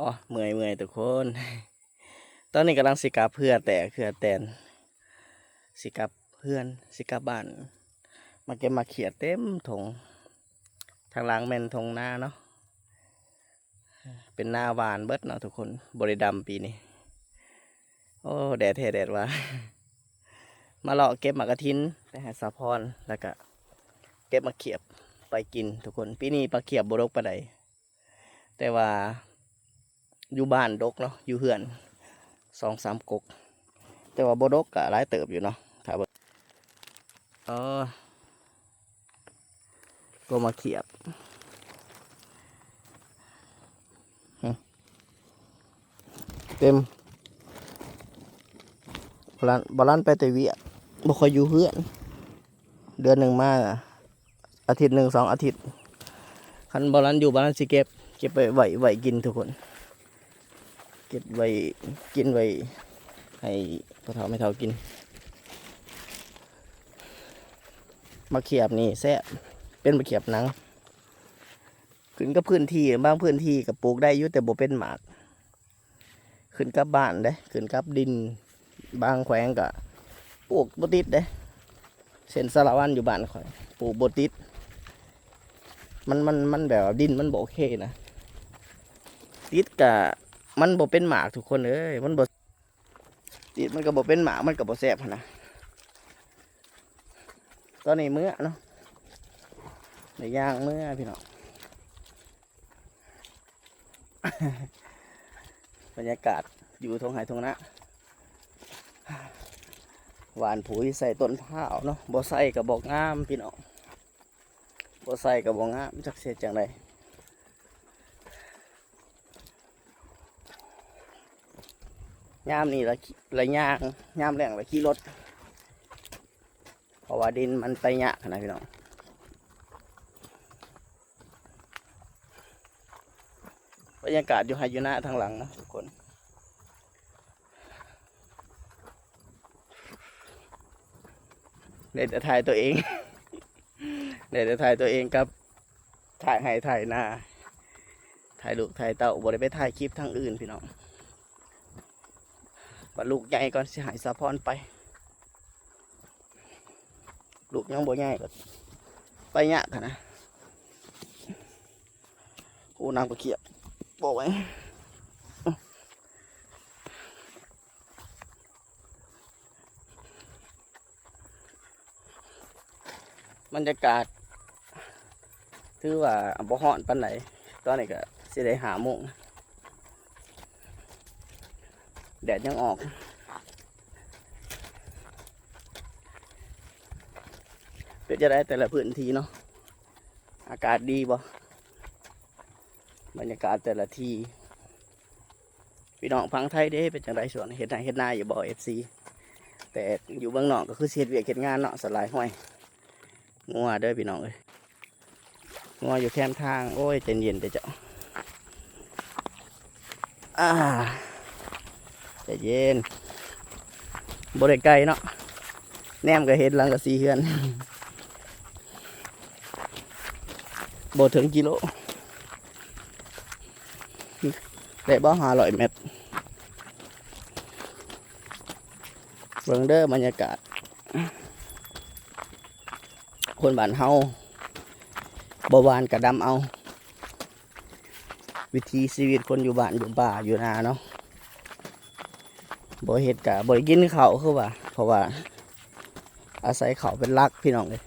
อ๋อเมื่อยเมื่อยทุกคน ตอนนี้กำลังสิกับเพื่อแต่เพื่อแตนสิกับเพื่อนสิกับบ้าน มาเก็บมาเขียดเต็มถงทางล่างแม่นทงหน้าเนาะเป็นหน้าหวานเบิดเนาะทุกคนบริดำปีนี้ โอ้แดดเทแดดว่า มาเลาะเก็บหมากกระทินไปหาสาพรแล้วก็เก็บมาเขียบไปกินทุกคน ปีนี้ปลาเขียบบรกปลาใดแต่ว่า อยู่บ้านดกเนาะอยู่เฮือนสองสามกก แต่ว่าบรกก็หลายเติบอยู่เนาะถ้าเบิ่งเออก็มาเขียบเต็มบรันบรันไปแต่เวียบ่ค่อยอยู่เพื่อน เดือนหนึ่งมาอาทิตย์หนึ่งสองอาทิตย์คันบรันอยู่บรันสิเก็บ เก็บไปไว้ไว้กินทุกคน เก็บไว้กินไว้ให้พ่อเฒ่าไม่เฒ่ากินมาเขียบนี่แซ่บเป็นมาเขียบหนังขึ้นกับพื้นที่บางพื้นที่กับปลูกได้อยู่แต่บ่เป็นหมาก ขึ้นกับบ้านเด้ขึ้นกับดิน บางแขวงก็ปลูกบติดเด้เส้นสารวันอยู่บ้านข่อยปลูกบติดมันมันมันแบบดินมันบ่โอเคนะติดกะ มันบ่เป็นหมากทุกคนเอ้ยมันบ่ติดมันก็บ่เป็นหมากมันก็บ่แซ่บนะตอนนี้เมื้อเนาะในย่างเมื้อพี่น้องบรรยากาศอยู่ทงไหทงนะหวานผุยใส่ต้นผ้าวเนาะบ่ใส่กับบอกงามพี่น้องบ่ใส่กับบอกงามจักเสียจังได ยามนี่ละขี่ละย่างยามแรงละขี่รถเพราะว่าดินมันไปยะนะพี่น้องบรรยากาศอยู่ไฮยูนะทางหลังนะทุกคนเดี๋ยวจะถ่ายตัวเองเดี๋ยวจะถ่ายตัวเองกับ ถ่ายให้ถ่ายหน้าถ่ายลูกถ่ายเต่าบ่ได้ไปถ่ายคลิปทางอื่นพี่น้อง บัดลูกใหญ่ก่อนสิหายสะพอนไป ลูกยังบ่ใหญ่ก็ไปยะกันนะโอ้นางตะเกียบบอกไว้บรรยากาศ ถือว่าบ่ฮ้อนปานไหนตอนนี้ก็สิได้หาโมง แดดยังออกเป็นจะได้แต่ละพื้นที่เนาะ อากาศดีบ่บรรยากาศแต่ละที่พี่น้องพังไทยเด้เป็นจังไดส่วนเฮ็ดนาเฮ็ดนาอยู่บ่เอฟซีแต่อยู่เบื้องนอกก็คือเสิเฮ็ดเวียกเฮ็ดงานเนาะสลายห้อยงัวเด้อพี่น้องเอ้ยงัวอยู่แคมทาง โอ้ยเย็นเย็นเดี๋ยวจ้าอ่า ใจเย็นบริไกลเนาะแนมก็เห็นหลังกับสีเฮือนบถึงกิโลได้บ่หาร้อยเมตรเบิงเด้อบรรยากาศ คนบ้านเฮาบวานกระดำเอา วิธีชีวิตคนอยู่บ้านอยู่ป่าอยู่นาเนาะ บ่เฮ็ดกะบ่ได้กินเขาคือว่า เพราะว่า อาศัยเขาเป็นหลักพี่น้องเลย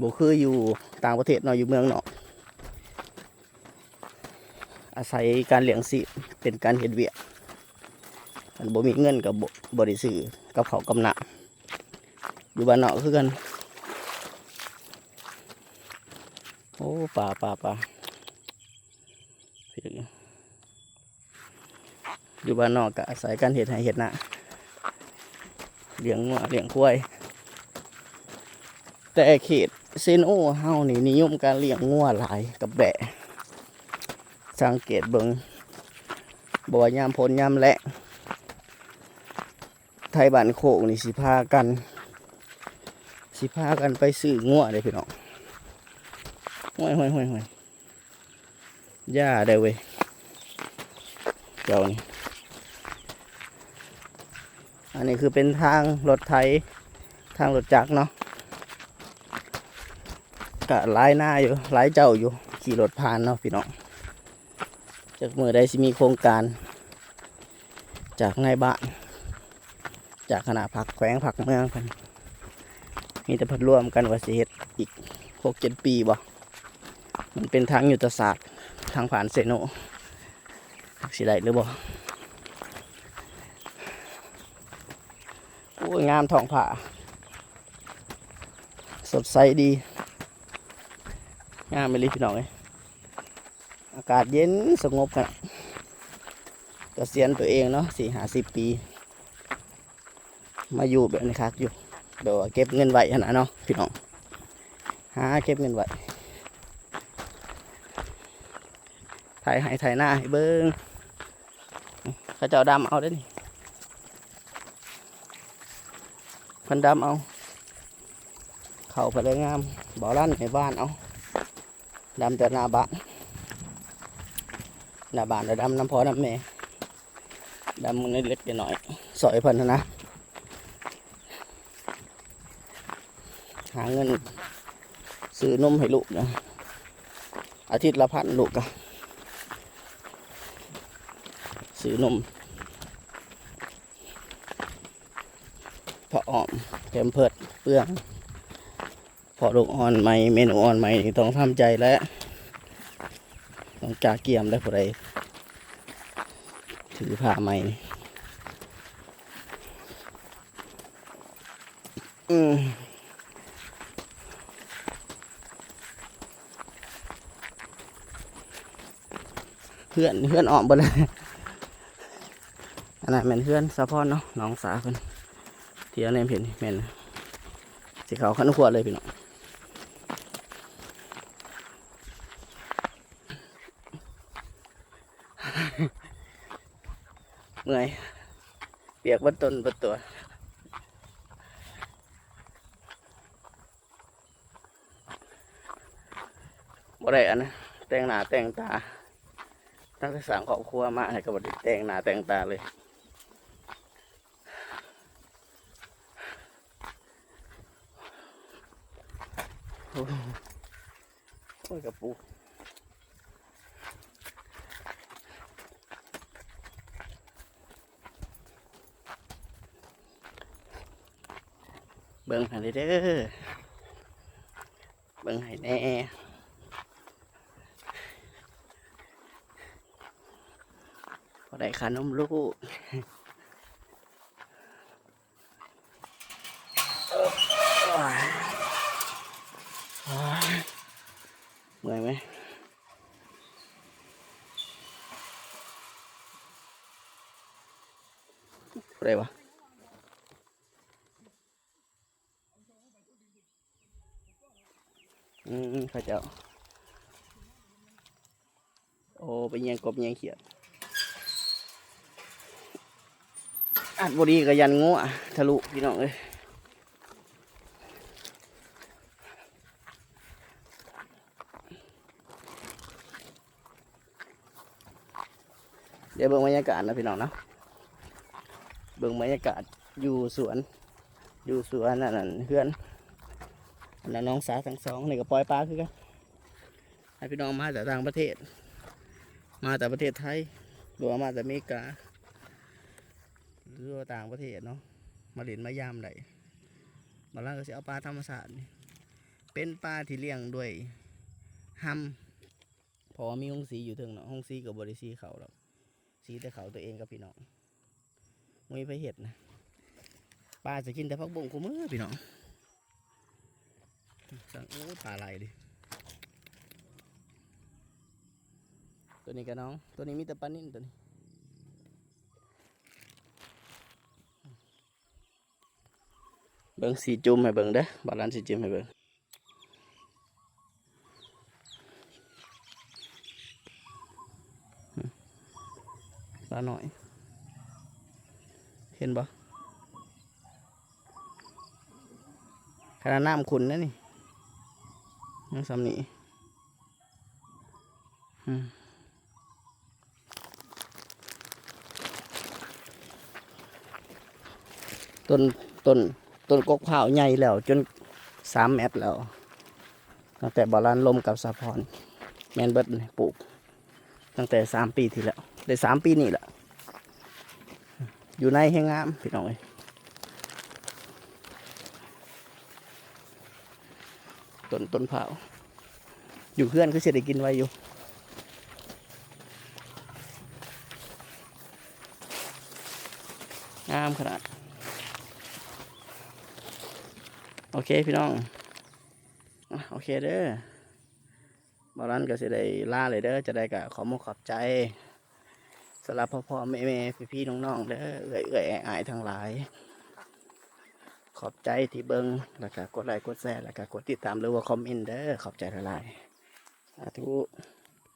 บ่คืออยู่ต่างประเทศเนาะอยู่เมืองเนาะอาศัยการเลี้ยงชีเป็นการเฮ็ดเวียกมันบ่มีเงินกับบ่บ่ได้ซื้อกับเขากับน้ำอยู่บ้านนอกคือกันโอ้ป่าป่าป่า อยู่บ้านนอกก็อาศัยการเห็ดให้เห็ดนะเลี้ยงงัวเลี้ยงควายแต่เขตเซนโอเฮานี่นิยมการเลี้ยงงัวหลายกับแบะ สังเกตเบิงบ่ว่ายามพลยามแหละ ไทยบ้านโคกนี่สิพากัน สิพากันไปซื้องัวเลยพี่น้องห่วยห่วยห่วยห่วยหญ้าได้เว้ยเจ้านี่ อันนี้คือเป็นทางรถไถทางรถจักรเนาะกะหลายหน้าอยู่หลายเจ้าอยู่ ขี่รถผ่านเนาะพี่น้องจากเมื่อใดสิมีโครงการ จากในบ้านจากคณะผักแขวงผักเมืองกันมีแต่พัดร่วมกันว่าสิเฮ็ดอีกหกเจ็ดปีบ่ มันเป็นทางยุทธศาสตร์ทางผ่านเซโนสิได้หรือบ่ อ้ยงามท้องผ่า สดใสดี งามไปเลยพี่น้องเอ้ยอากาศเย็นสงบกันเกษียณตัวเองเนาะสี่หาสิบปี มาอยู่แบบนี้ครับอยู่แบบว่าเก็บเงินไว้ขนาดเนาะพี่น้องหาเก็บเงินไว้ถ่ายให้ถ่ายหน้าให้เบิ้งเขาเจ้าดำเอาได้นี่เพันดำเอา เข่าไปเลยงามบ่อลั่นในบ้านเอาดำแต่หน้าบ้านหน้าบ้านแล้วดำน้ำพอน้ำแม่ดำมันเล็กๆหน่อย สอยพิ่นนะ หาเงิน ซื้อนมให้ลูกนะอาทิตย์ละพันลูกอะซื้อนม พออ้อมแกมเพิดเปลืองพอลูกอ่อนใหม่เมนูอ่อนใหม่ต้องทำใจแล้วต้องกาเกียมแล้วผู้ใดถือผ้าใหม่นี่อืมเพื่อนเพื่อนออมไปเลยอันนั้นแม่นเพื่อนสะพอนเนาะน้องสาวเพิ่น ที่ยวในเห็นแม่นสีขาวขั้นขวดเลยพี่น้องเมื่อยเปียกบนต้นบนตัวบ่ได้อันนะแต่งหน้าแต่งตาตั้งแต่สั่งครอบครัวมาให้กับบไดแต่งหน้าแต่งตาเลย โอ้ยกระปุกเบิ่งให้เด้อ เบิ่งให้แน่พอได้ขานมลูกโอ้ยโอ้ยเมื่อยไหม อะไรวะอืมข้าเจ้า โอ้ไปยังกบเยังเขียดอัดบดีกับยันงัวทะลุพี่น้องเอ้ยเดี๋ยวเบิ่งบรรยากาศนะพี่น้องเนาะ เบิ่งบรรยากาศอยู่สวน อยู่สวนนั่นนั่นเพื่อนอันนั้นน้องสาวทั้งสองนี่ก็ปล่อยปลาคือกันให้พี่น้องมาจากต่างประเทศ มาจากประเทศไทยหรือว่ามาจากอเมริกาหรือว่าต่างประเทศเนาะมาเล่นมายามได้บางร้าก็จะเอาปลาธรรมชาสตินี่เป็นปลาที่เลี้ยงด้วยห้ำพราะว่ามีห้องสีอยู่ถึงเนาะห้องสีกับบริสีเขาหรอกสีแต่เขาตัวเองกับพี่น้อง มมีไปเห็ดนะปลาจะกินแต่พักบงกูมือพี่น้องสั่งโอ้ปลาไหลดิตัวนี้กับน้อง ตัวนี้มีแต่ปลานิ่นตัวนี้เบิ่งสีจุ่มให้เบิ่งเด้อบาลานสีจุ่มให้เบิ่งอืมปลาหน่อย เห็นบ่ขนาดน้ำขุนนะนี่ยังสำนีต้นต้นต้นกกเผาใหญ่แล้ว จนสามเมตรแล้วตั้งแต่บารานลมกับสะพอนแมนเบิร์ดปลูก ตั้งแต่สามปีที่แล้ว ได้สามปีนี่แหละ อยู่ในแห้งงามพี่น้องเอ้ยต้นต้นเผาอยู่เพื่อนก็เสียได้กินไว้อยู่งามขนาด โอเคพี่น้อง โอเคเด้อบอรันก็เสิได้ล่าเลยเด้อจะได้กับขอมขอบใจ สำหรับพ่อพ่อแม่แม่พี่พี่ๆน้องๆเด้อเอื่อยเอื่อยอายทั้งหลาย ขอบใจที่เบิงแล้วก็กดไลค์กดแชร์แล้วก็กดติดตามหรือว่าคอมเมนต์เด้อขอบใจหลายๆสาธุ